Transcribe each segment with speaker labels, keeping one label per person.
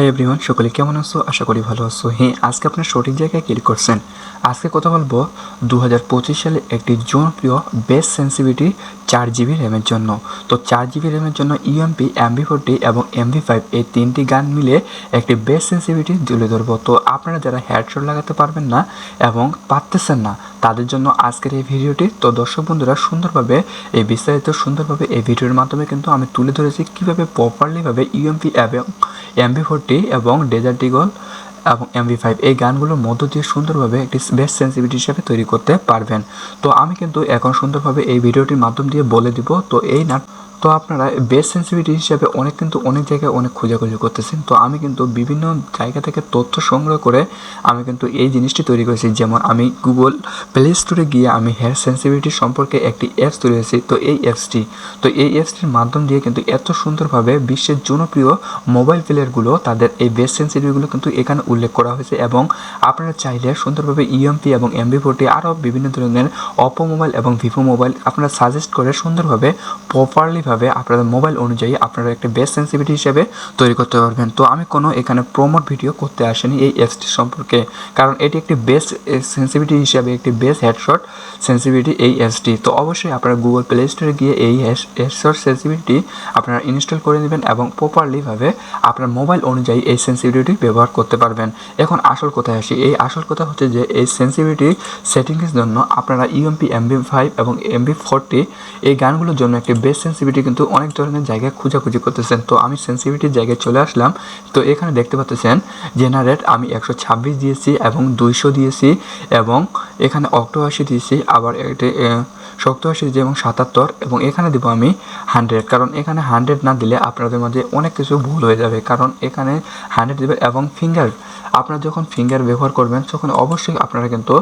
Speaker 1: Hi everyone সকলে কেমন আছো? আশা করি ভালো আছো। হ্যাঁ আজকে আপনার সঠিক জায়গায় ক্লিক করছেন। আজকে কথা বলব দু হাজার পঁচিশ সালে একটি জনপ্রিয় বেস সেন্সিভিটি চার জিবি র্যামের জন্য। তো চার জিবি র্যামের জন্য ইএমপি এমবি ফোরটি এবং এমবি ফাইভ এই তিনটি গান মিলে একটি বেস সেন্সিভিটি তুলে ধরবো। তো আপনারা যারা হেডশট লাগাতে পারবেন না এবং পারতেছেন না, তাদের জন্য আজকের এই ভিডিওটি। তো দর্শক বন্ধুরা, সুন্দরভাবে এই বিস্তারিত সুন্দরভাবে এই ভিডিওর মাধ্যমে কিন্তু আমি তুলে ধরেছি কীভাবে প্রপারলিভাবে ইউএমপি এবং এমবি ফোরটি এবং ডেজার্ট ইগল এবং এমবি ফাইভ এই গানগুলোর মধ্য দিয়ে সুন্দরভাবে একটি বেস্ট সেন্সিভিটি হিসাবে তৈরি করতে পারবেন। তো আমি কিন্তু এখন সুন্দরভাবে এই ভিডিওটির মাধ্যম দিয়ে বলে দিব। তো এই নাট তো আপনারা বেস্ট সেন্সিভিটি হিসাবে অনেক কিন্তু অনেক জায়গায় অনেক খোঁজাখুঁজি করতেছেন। তো আমি কিন্তু বিভিন্ন জায়গা থেকে তথ্য সংগ্রহ করে আমি কিন্তু এই জিনিসটি তৈরি করেছি। যেমন আমি গুগল প্লে স্টোরে গিয়ে আমি হেয়ার সেন্সিভিটি সম্পর্কে একটি অ্যাপস তৈরি করেছি। তো এই অ্যাপসটি তো এই অ্যাপসটির মাধ্যম দিয়ে কিন্তু এত সুন্দরভাবে বিশ্বের জনপ্রিয় মোবাইল প্লেয়ারগুলো তাদের এই বেস্ট সেন্সিটিভিগুলো কিন্তু এখানে উল্লেখ করা হয়েছে এবং আপনারা চাইলে সুন্দরভাবে ইএমপি এবং এমবি ফোরটি আরও বিভিন্ন ধরনের অপো মোবাইল এবং ভিভো মোবাইল আপনারা সাজেস্ট করে সুন্দরভাবে প্রপারলিভাবে আপনাদের মোবাইল অনুযায়ী আপনারা একটা বেস্ট সেন্সিভিটি হিসেবে তৈরি করতে পারবেন? তো আমি কোনো এখানে প্রমোট ভিডিও করতে আসিনি এই অ্যাপসটি সম্পর্কে। কারণ এটি একটি বেস্ট সেন্সিভিটি হিসাবে একটি বেস্ট হেডশট সেন্সিভিটি এই অ্যাপসটি তো অবশ্যই আপনারা গুগল প্লে স্টোরে গিয়ে এই হেডশট সেন্সিভিটি আপনারা ইনস্টল করে নেবেন এবং প্রপারলিভাবে আপনার মোবাইল অনুযায়ী এই সেন্সিভিটি ব্যবহার করতে পারবেন। এখন আসল কথায় আসি। এই আসল কথা হচ্ছে যে এই সেন্সিভিটি সেটিংসের জন্য আপনারা ইউএমপি এমবি ফাইভ এবং এমবি ফোরটি এই গানগুলোর জন্য একটি বেস্ট সেন্সিভিটি কিন্তু অনেক ধরনের জায়গায় খোঁজাখুঁজি করতেছেন। তো আমি সেন্সিভিটির জায়গায় চলে আসলাম। তো এখানে দেখতে পাচ্ছেন জেনারেট আমি একশো ছাব্বিশ দিয়েছি এবং দুইশো দিয়েছি এবং এখানে অক্টোআশি দিয়েছি, আবার একটি সপ্তআশি এবং সাতাত্তর এবং এখানে দিব আমি হান্ড্রেড। কারণ এখানে হান্ড্রেড না দিলে আপনাদের মাঝে অনেক কিছু ভুল হয়ে যাবে। কারণ এখানে হান্ড্রেড দেবে এবং ফিঙ্গার আপনারা যখন ফিঙ্গার ব্যবহার করবেন, তখন অবশ্যই আপনারা কিন্তু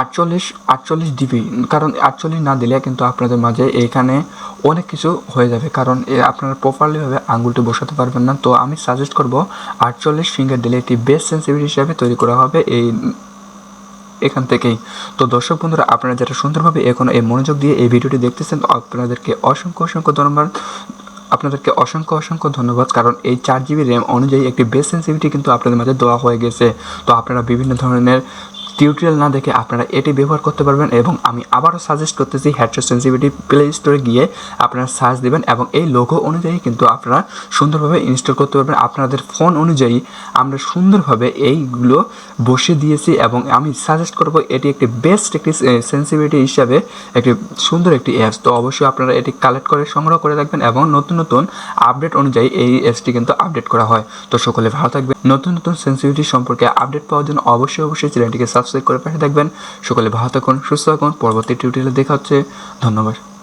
Speaker 1: আটচল্লিশ আটচল্লিশ ডিবি, কারণ আটচল্লিশ না দিলে কিন্তু আপনাদের মাঝে এখানে অনেক কিছু হয়ে যাবে। কারণ আপনারা প্রপারলিভাবে আঙুলটি বসাতে পারবেন না। তো আমি সাজেস্ট করব, আটচল্লিশ ফিঙ্গার দিলে একটি বেস্ট সেন্সিভিটি হিসাবে তৈরি করা হবে এই এখান থেকেই। তো দর্শক বন্ধুরা, আপনারা যারা সুন্দরভাবে এখন এই মনোযোগ দিয়ে এই ভিডিওটি দেখতেছেন, আপনাদেরকে অসংখ্য অসংখ্য ধন্যবাদ। আপনাদেরকে অসংখ্য অসংখ্য ধন্যবাদ, কারণ এই চার জিবি র্যাম অনুযায়ী একটি বেস সেন্সিভিটি কিন্তু আপনাদের মাঝে দেওয়া হয়ে গেছে। তো আপনারা বিভিন্ন ধরনের টিউটোরিয়াল না দেখে আপনারা এটি ব্যবহার করতে পারবেন এবং আমি আবারও সাজেস্ট করতেছি হেডশট সেন্সিভিটি প্লে স্টোরে গিয়ে আপনারা সার্চ দেবেন এবং এই লোগো অনুযায়ী কিন্তু আপনারা সুন্দরভাবে ইনস্টল করতে পারবেন। আপনাদের ফোন অনুযায়ী আমরা সুন্দরভাবে এইগুলো বসে দিয়েছি এবং আমি সাজেস্ট করব এটি একটি বেস্ট একটি সেন্সিভিটি হিসাবে একটি সুন্দর একটি অ্যাপস তো অবশ্যই আপনারা এটি কালেক্ট করে সংগ্রহ করে রাখবেন এবং নতুন নতুন আপডেট অনুযায়ী এই অ্যাপসটি কিন্তু আপডেট করা হয়। তো সকলে ভালো থাকবে নতুন নতুন সেন্সিভিটি সম্পর্কে আপডেট পাওয়ার জন্য অবশ্যই অবশ্যই চ্যানেলটিকে সাবস্ক্রাইব করে পাশে থাকবেন। সকলে ভালো থাকুন সুস্থ থাকুন। পরবর্তী টিউটোরিয়ালে দেখা হচ্ছে। ধন্যবাদ।